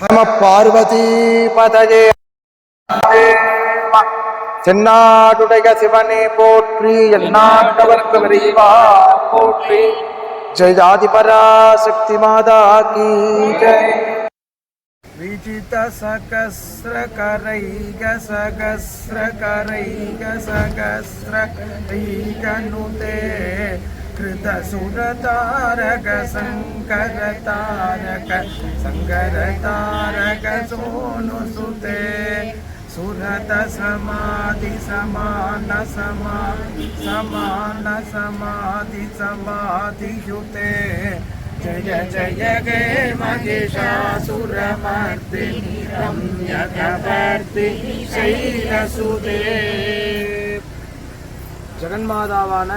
நம பார்வதி பதஜே தென்னாடுடைய சிவனே போற்றி எந்நாட்டவர்க்கு விரைவா போற்றி. ஜெயாதிபரா சக்தி மாதா கி ஜெய். விஜித சகஸ்ர கரைக சகசிர கரைக சகசிர ரைகனுதே கிருத कृत सुर तारक शंकर तारक शंकर तारक सोनु सुते। सुरत समाधि, समान समान समान समाधि युते जय जय गे महिषासुरमर्दिनि शैल सुते जगन्मादावान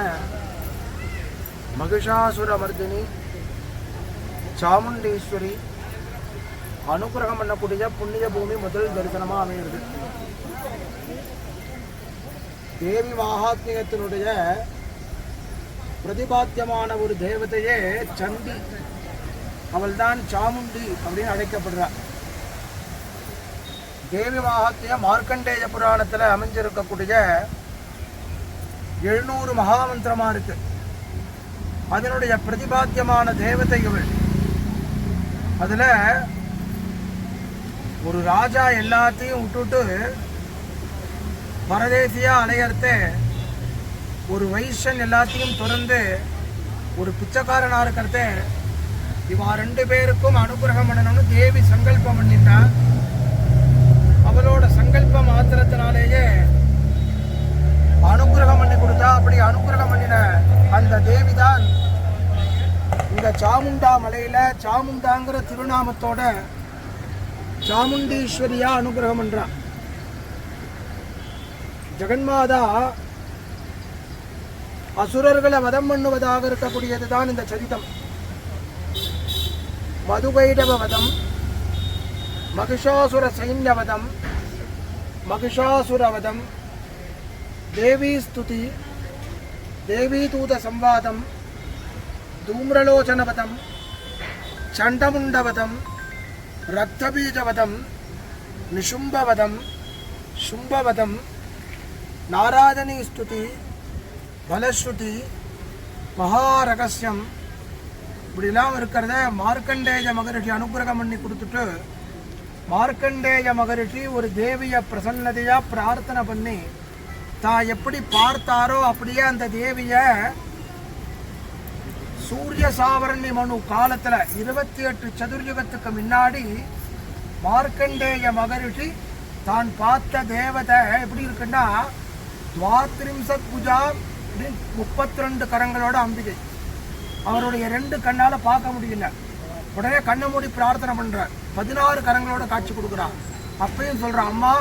மகிஷாசுரமர்தினி சாமுண்டீஸ்வரி அனுகிரகம் பண்ணக்கூடிய புண்ணிய பூமி முதல் தரிசனமாக அமைகிறது. தேவி மகாத்மியத்தினுடைய பிரதிபாத்தியமான ஒரு தேவதையே சண்டி அவள்தான் சாமுண்டி அப்படின்னு அழைக்கப்படுறார் தேவி மகாத்மிய மார்க்கண்டேய புராணத்தில் அமைஞ்சிருக்கக்கூடிய எழுநூறு மகாமந்திரமாக இருக்குது அதனுடைய பிரதிபாத்தியமான தேவதைகள் அதில் ஒரு ராஜா எல்லாத்தையும் விட்டுட்டு பரதேசியாக அலையறத்தே ஒரு வைஷ்யன் எல்லாத்தையும் திறந்து ஒரு பிச்சைக்காரனாக இருக்கிறத. இவன் ரெண்டு பேருக்கும் அனுகிரகம் பண்ணணும்னு தேவி சங்கல்பம் பண்ணிட்டான் அவளோட சங்கல்ப மாத்திரத்தினாலேயே அனுகிரகம் பண்ணி கொடுத்தா அப்படி அனுகிரகம் பண்ணின அந்த தேவி தான் இந்த சாமுண்டா மலையில் சாமுண்டாங்கிற திருநாமத்தோட சாமுண்டீஸ்வரியா அனுகிரகம் பண்றா ஜெகன்மாதா அசுரர்களை வதம் பண்ணுவதாக இருக்கக்கூடியதுதான் இந்த சரிதம். மதுகைடவ வதம் மகிஷாசுர சைன்யவதம் மகிஷாசுரவதம் தேவி ஸ்துதி தேவி தூத சம்வாதம் தூம்ரலோச்சனவதம் சண்டமுண்டவதம் ரக்தபீஜவதம் நிஷும்பவதம் சும்பவதம் நாராதனி ஸ்துதி பலஸ்ருதி மகாரகசியம் இப்படிலாம் இருக்கிறத மார்க்கண்டேய மகரிஷி அனுகிரகம் பண்ணி கொடுத்துட்டு மார்க்கண்டேய மகரிஷி ஒரு தேவியை பிரசன்னதையாக பிரார்த்தனை பண்ணி தான் எப்படி பார்த்தாரோ அப்படியே அந்த தேவியை சூரிய சாவரணி மனு காலத்தில் இருபத்தி எட்டு சதுர்யுகத்துக்கு முன்னாடி மார்க்கண்டேய மகரிஷி தான் பார்த்த தேவதை எப்படி இருக்குன்னா துவாத்ரிம்சத் புஜா முப்பத்தி ரெண்டு கரங்களோட அம்பிகை. அவருடைய ரெண்டு கண்ணால் பார்க்க முடியல. உடனே கண்ணை மூடி பிரார்த்தனை பண்ணுறார் பதினாறு கரங்களோட காட்சி கொடுக்குறான் அப்பயும் சொல்றான் அம்மா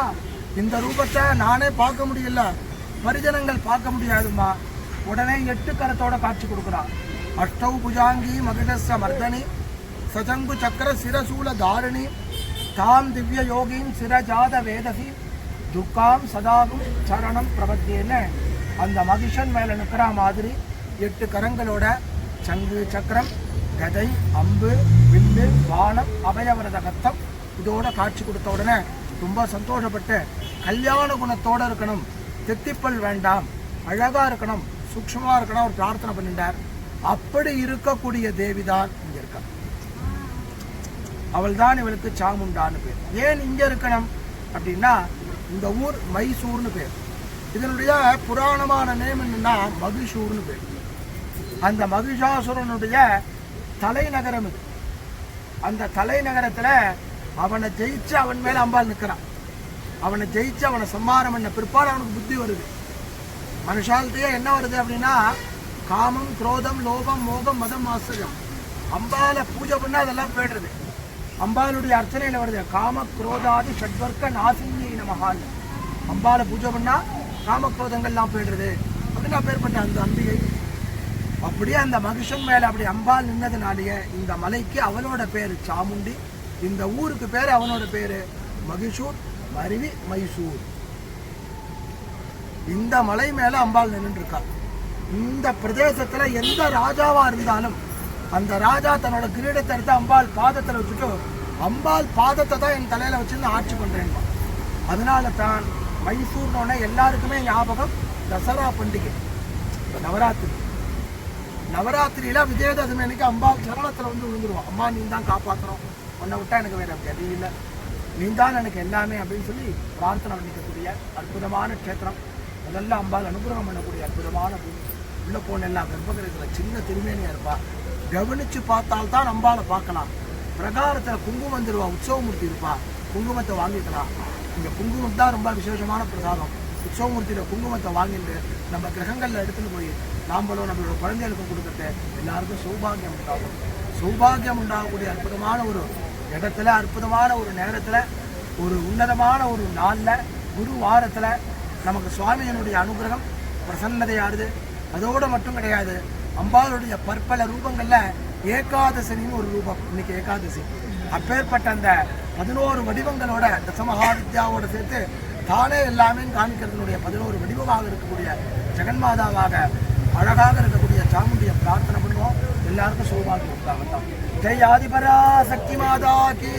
இந்த ரூபத்தை நானே பார்க்க முடியல. பரிஜனங்கள் பார்க்க முடியாதும்மா. உடனே எட்டு கரத்தோட காட்சி கொடுக்குறான் அஷ்டௌ புஜாங்கி மகிழச மர்தனி சதங்கு சக்கர சிரசூல தாரிணி தாம் திவ்ய யோகின் சிரஜாத வேதசி துக்காம் சதாகும் சரணம் பிரபத்தியன்னு அந்த மகிஷன் மேல நிற்கிற மாதிரி எட்டு கரங்களோட சங்கு சக்கரம் கதை அம்பு வில்லு வானம் அபயவரத கத்தம் இதோட காட்சி கொடுத்த உடனே ரொம்ப சந்தோஷப்பட்டு கல்யாண குணத்தோடு இருக்கணும் தெத்திப்பல் வேண்டாம் அழகாக இருக்கணும் சூக்ஷமா இருக்கணும் அவர் பிரார்த்தனை பண்ணிட்டார். அப்படி இருக்கக்கூடிய தேவிதான் இங்க இருக்கா அவள் தான் இவளுக்கு சாமுண்டான்னு பேர். ஏன் இங்க இருக்கணும்? அப்படின்னா இந்த ஊர் மைசூர்னு பேர். இதனுடைய புராணமான நேம் என்னன்னா மகிஷூர்னு பேர். அந்த மகிஷாசுரனுடைய தலைநகரம் இது. அந்த தலைநகரத்துல அவனை ஜெயிச்சு அவன் மேல அம்பாள் நிற்கிறான் அவனை ஜெயிச்சு அவனை சம்மாரம் பண்ண பிற்பாடு அவனுக்கு புத்தி வருது. மனுஷாலத்தையே என்ன வருது அப்படின்னா காமம் குரோதம் லோபம் மோகம் மதம் ஆசிரியம் அம்பால பூஜை பண்ணால் அதெல்லாம் போயிடுறது. அம்பாலுடைய அர்ச்சனையில் வருது. காம குரோதாதி ஷட்வர்க்க நாசினி நமகான் அம்பால பூஜை பண்ணால் காம குரோதங்கள்லாம் போயிடுறது. அப்படின்னு பேர்பட்ட அந்த அம்பிகை. அப்படியே அந்த மகிஷன் மேலே அப்படி அம்பாள் நின்னதுனாலேயே இந்த மலைக்கு அவனோட பேர் சாமுண்டி. இந்த ஊருக்கு பேர் அவனோட பேர் மகிஷூர் மருவி மைசூர். இந்த மலை மேலே அம்பாள் நின்றுருக்காள் இந்த பிரதேசத்தில் எந்த ராஜாவாக இருந்தாலும் அந்த ராஜா தன்னோட கிரீடத்தை எடுத்து அம்பாள் பாதத்தில் வச்சுட்டு அம்பாள் பாதத்தை தான் என் தலையில் வச்சுருந்து ஆட்சி பண்றேன்பா அதனால தான் மைசூர்னோடனே எல்லாருக்குமே ஞாபகம் தசரா பண்டிகை. இப்போ நவராத்திரி. நவராத்திரியில் விஜயதசமி அன்னைக்கு அம்பாள் சரணத்தில் வந்து விழுந்துருவோம் அம்மா நீ தான் காப்பாத்துறோம் உன்னை விட்டால் எனக்கு வேறு கதி இல்லை. நீ தான் எனக்கு எல்லாமே அப்படின்னு சொல்லி பிரார்த்தனை பண்ணிக்கக்கூடிய அற்புதமான க்ஷேத்திரம். முதல்ல அம்பாள் அனுகிரகம் பண்ணக்கூடிய அற்புதமான பூமி. உள்ளே போன எல்லா கர்ப்பகிரகத்தில் சின்ன திருமேனியாக இருப்பா. கவனிச்சு பார்த்தால்தான் அம்பாளை பார்க்கலாம். பிரகாரத்தில் குங்குமம் தருவா உற்சவமூர்த்தி இருப்பா. குங்குமத்தை வாங்கிக்கலாம். இங்கே குங்குமம் தான் ரொம்ப விசேஷமான பிரசாதம். உற்சவமூர்த்தியில் குங்குமத்தை வாங்கிட்டு நம்ம கிரகங்களில் எடுத்துகிட்டு போய் நாம்பளும் நம்மளோட குழந்தைகளுக்கும் கொடுக்கறது எல்லாருக்கும் சௌபாகியம் உண்டாகும். சௌபாகியம் உண்டாகக்கூடிய அற்புதமான ஒரு இடத்துல அற்புதமான ஒரு நேரத்தில் ஒரு உன்னதமான ஒரு நாளில் குரு வாரத்தில் நமக்கு சுவாமியினுடைய அனுகிரகம் பிரசன்னதையாடுது அதோடு மட்டும் கிடையாது அம்பாளுடைய பற்பல ரூபங்களில் ஏகாதசனின்னு ஒரு ரூபம் இன்னைக்கு ஏகாதசி. அப்பேற்பட்ட அந்த பதினோரு வடிவங்களோட தசமகாவித்யாவோட சேர்த்து தானே எல்லாமே காமிக்கிறதுனுடைய பதினோரு வடிவமாக இருக்கக்கூடிய ஜெகன்மாதாவாக அழகாக இருக்கக்கூடிய சாமுண்டியை பிரார்த்தனை பண்ணுவோம். எல்லாருக்கும் சௌபாகியம் உண்டாகட்டும் ஜெய் ஆதிபரா சக்தி மாதா கி.